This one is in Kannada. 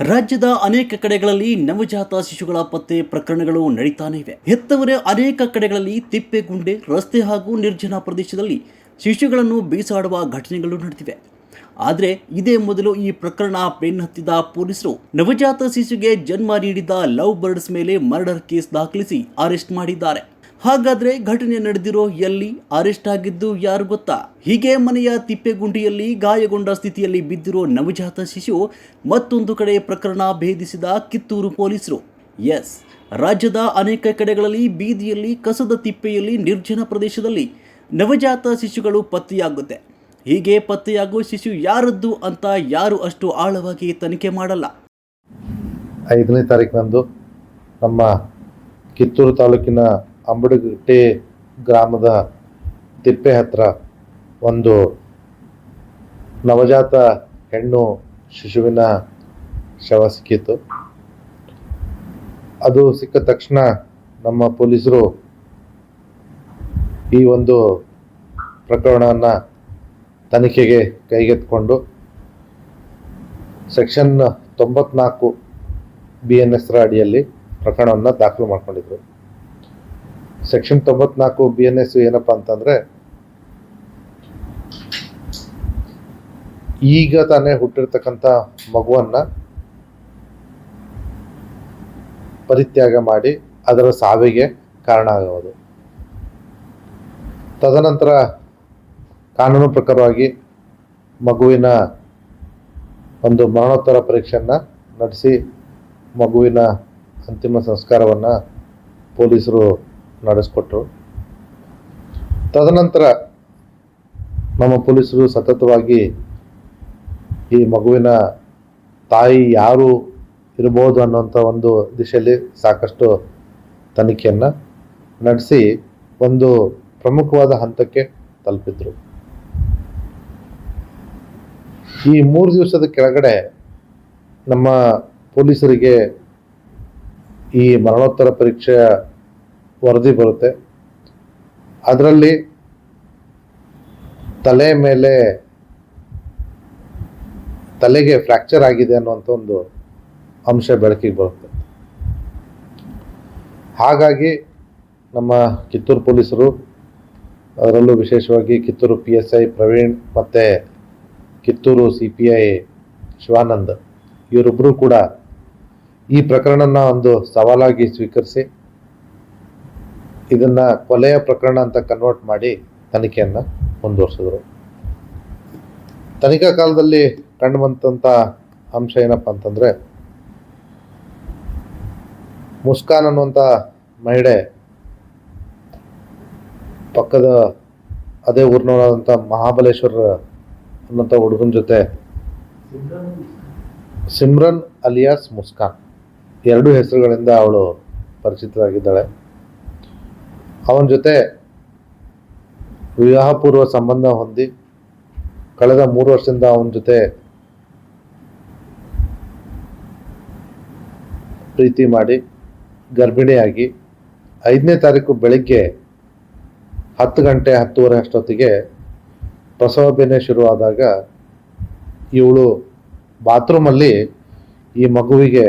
ರಾಜ್ಯದ ಅನೇಕ ಕಡೆಗಳಲ್ಲಿ ನವಜಾತ ಶಿಶುಗಳ ಪತ್ತೆ ಪ್ರಕರಣಗಳು ನಡೀತಾನೆ ಇವೆ. ಹೆತ್ತವರೇ ಅನೇಕ ಕಡೆಗಳಲ್ಲಿ ತಿಪ್ಪೆಗುಂಡೆ, ರಸ್ತೆ ಹಾಗೂ ನಿರ್ಜನ ಪ್ರದೇಶದಲ್ಲಿ ಶಿಶುಗಳನ್ನು ಬೀಸಾಡುವ ಘಟನೆಗಳು ನಡೆದಿವೆ. ಆದರೆ ಇದೇ ಮೊದಲು ಈ ಪ್ರಕರಣ ಬೆನ್ನಹತ್ತಿದ ಪೊಲೀಸರು. ನವಜಾತ ಶಿಶುಗೆ ಜನ್ಮ ನೀಡಿದ ಲವ್ ಬರ್ಡ್ಸ್ ಮೇಲೆ ಮರ್ಡರ್ ಕೇಸ್ ದಾಖಲಿಸಿ ಅರೆಸ್ಟ್ ಮಾಡಿದ್ದಾರೆ. ಹಾಗಾದ್ರೆ ಘಟನೆ ನಡೆದಿರೋ ಎಲ್ಲಿ ಅರೆಸ್ಟ್ ಆಗಿದ್ದು ಯಾರು ಗೊತ್ತಾ? ಹೀಗೆ ಮನೆಯ ತಿಪ್ಪೆಗುಂಡಿಯಲ್ಲಿ ಗಾಯಗೊಂಡ ಸ್ಥಿತಿಯಲ್ಲಿ ಬಿದ್ದಿರೋ ನವಜಾತ ಶಿಶು ಮತ್ತೊಂದು ಕಡೆ ಪ್ರಕರಣ ಭೇದಿಸಿದ ಕಿತ್ತೂರು ಪೊಲೀಸರು. ಎಸ್, ರಾಜ್ಯದ ಅನೇಕ ಕಡೆಗಳಲ್ಲಿ ಬೀದಿಯಲ್ಲಿ ಕಸದ ತಿಪ್ಪೆಯಲ್ಲಿ ನಿರ್ಜನ ಪ್ರದೇಶದಲ್ಲಿ ನವಜಾತ ಶಿಶುಗಳು ಪತ್ತೆಯಾಗುತ್ತೆ. ಹೀಗೆ ಪತ್ತೆಯಾಗುವ ಶಿಶು ಯಾರದ್ದು ಅಂತ ಯಾರು ಅಷ್ಟು ಆಳವಾಗಿ ತನಿಖೆ ಮಾಡಲ್ಲ. ಐದನೇ ತಾರೀಕಿನಂದು ನಮ್ಮ ಕಿತ್ತೂರು ತಾಲೂಕಿನ ಅಂಬಡಗಟ್ಟೆ ಗ್ರಾಮದ ತಿಪ್ಪೆ ಹತ್ರ ಒಂದು ನವಜಾತ ಹೆಣ್ಣು ಶಿಶುವಿನ ಶವ ಸಿಕ್ಕಿತ್ತು. ಅದು ಸಿಕ್ಕ ತಕ್ಷಣ ನಮ್ಮ ಪೊಲೀಸರು ಈ ಒಂದು ಪ್ರಕರಣವನ್ನು ತನಿಖೆಗೆ ಕೈಗೆತ್ತಿಕೊಂಡು ಸೆಕ್ಷನ್ ತೊಂಬತ್ನಾಲ್ಕು ಬಿ ಎನ್ ಎಸ್ರ ಅಡಿಯಲ್ಲಿ ಪ್ರಕರಣವನ್ನು ದಾಖಲು ಮಾಡ್ಕೊಂಡಿದ್ರು. ಸೆಕ್ಷನ್ ತೊಂಬತ್ನಾಲ್ಕು ಬಿ ಎನ್ ಎಸ್ ಏನಪ್ಪ ಅಂತಂದ್ರೆ, ಈಗ ತಾನೇ ಹುಟ್ಟಿರ್ತಕ್ಕಂಥ ಮಗುವನ್ನ ಪರಿತ್ಯಾಗ ಮಾಡಿ ಅದರ ಸಾವಿಗೆ ಕಾರಣ ಆಗುವುದು ತದನಂತರ ಕಾನೂನು ಪ್ರಕಾರವಾಗಿ ಮಗುವಿನ ಒಂದು ಮರಣೋತ್ತರ ಪರೀಕ್ಷೆಯನ್ನು ನಡೆಸಿ ಮಗುವಿನ ಅಂತಿಮ ಸಂಸ್ಕಾರವನ್ನು ಪೊಲೀಸರು ನಡೆಸ್ಕೊಟ್ರು. ತದನಂತರ ನಮ್ಮ ಪೊಲೀಸರು ಸತತವಾಗಿ ಈ ಮಗುವಿನ ತಾಯಿ ಯಾರು ಇರ್ಬೋದು ಅನ್ನೋಂಥ ಒಂದು ದಿಶೆಯಲ್ಲಿ ಸಾಕಷ್ಟು ತನಿಖೆಯನ್ನು ನಡೆಸಿ ಒಂದು ಪ್ರಮುಖವಾದ ಹಂತಕ್ಕೆ ತಲುಪಿದ್ರು. ಈ ಮೂರು ದಿವಸದ ಕೆಳಗಡೆ ನಮ್ಮ ಪೊಲೀಸರಿಗೆ ಈ ಮರಣೋತ್ತರ ಪರೀಕ್ಷೆಯ ವರದಿ ಬರುತ್ತೆ. ಅದರಲ್ಲಿ ತಲೆ ಮೇಲೆ ತಲೆಗೆ ಫ್ರ್ಯಾಕ್ಚರ್ ಆಗಿದೆ ಅನ್ನುವಂಥ ಒಂದು ಅಂಶ ಬೆಳಕಿಗೆ ಬರುತ್ತೆ. ಹಾಗಾಗಿ ನಮ್ಮ ಕಿತ್ತೂರು ಪೊಲೀಸರು ಅದರಲ್ಲೂ ವಿಶೇಷವಾಗಿ Kittur P S I Praveen ಮತ್ತು Kittur C P I Shivanand ಇವರಿಬ್ಬರು ಕೂಡ ಈ ಪ್ರಕರಣನ ಒಂದು ಸವಾಲಾಗಿ ಸ್ವೀಕರಿಸಿ ಇದನ್ನ ಕೊಲೆಯ ಪ್ರಕರಣ ಅಂತ ಕನ್ವರ್ಟ್ ಮಾಡಿ ತನಿಖೆಯನ್ನು ಮುಂದುವರಿಸಿದ್ರು. ತನಿಖಾ ಕಾಲದಲ್ಲಿ ಕಂಡು ಬಂದಂಥ ಅಂಶ ಏನಪ್ಪ ಅಂತಂದ್ರೆ, ಮುಸ್ಕಾನ್ ಅನ್ನುವಂಥ ಮಹಿಳೆ ಪಕ್ಕದ ಅದೇ ಊರಿನವರಾದಂಥ ಮಹಾಬಲೇಶ್ವರ ಅನ್ನೋಂಥ ಹುಡುಗನ ಜೊತೆ ಸಿಮ್ರನ್ ಅಲಿಯಾಸ್ ಮುಸ್ಕಾನ್. ಎರಡು ಹೆಸರುಗಳಿಂದ ಅವಳು ಪರಿಚಿತರಾಗಿದ್ದಾಳೆ. ಅವನ ಜೊತೆ ವಿವಾಹಪೂರ್ವ ಸಂಬಂಧ ಹೊಂದಿ ಕಳೆದ ಮೂರು ವರ್ಷದಿಂದ ಅವನ ಜೊತೆ ಪ್ರೀತಿ ಮಾಡಿ ಗರ್ಭಿಣಿಯಾಗಿ ಐದನೇ ತಾರೀಕು ಬೆಳಿಗ್ಗೆ ಹತ್ತು ಗಂಟೆ ಹತ್ತುವರೆ ಅಷ್ಟೊತ್ತಿಗೆ ಪ್ರಸವ ಬೇನೆ ಶುರುವಾದಾಗ ಇವಳು ಬಾತ್ರೂಮಲ್ಲಿ ಈ ಮಗುವಿಗೆ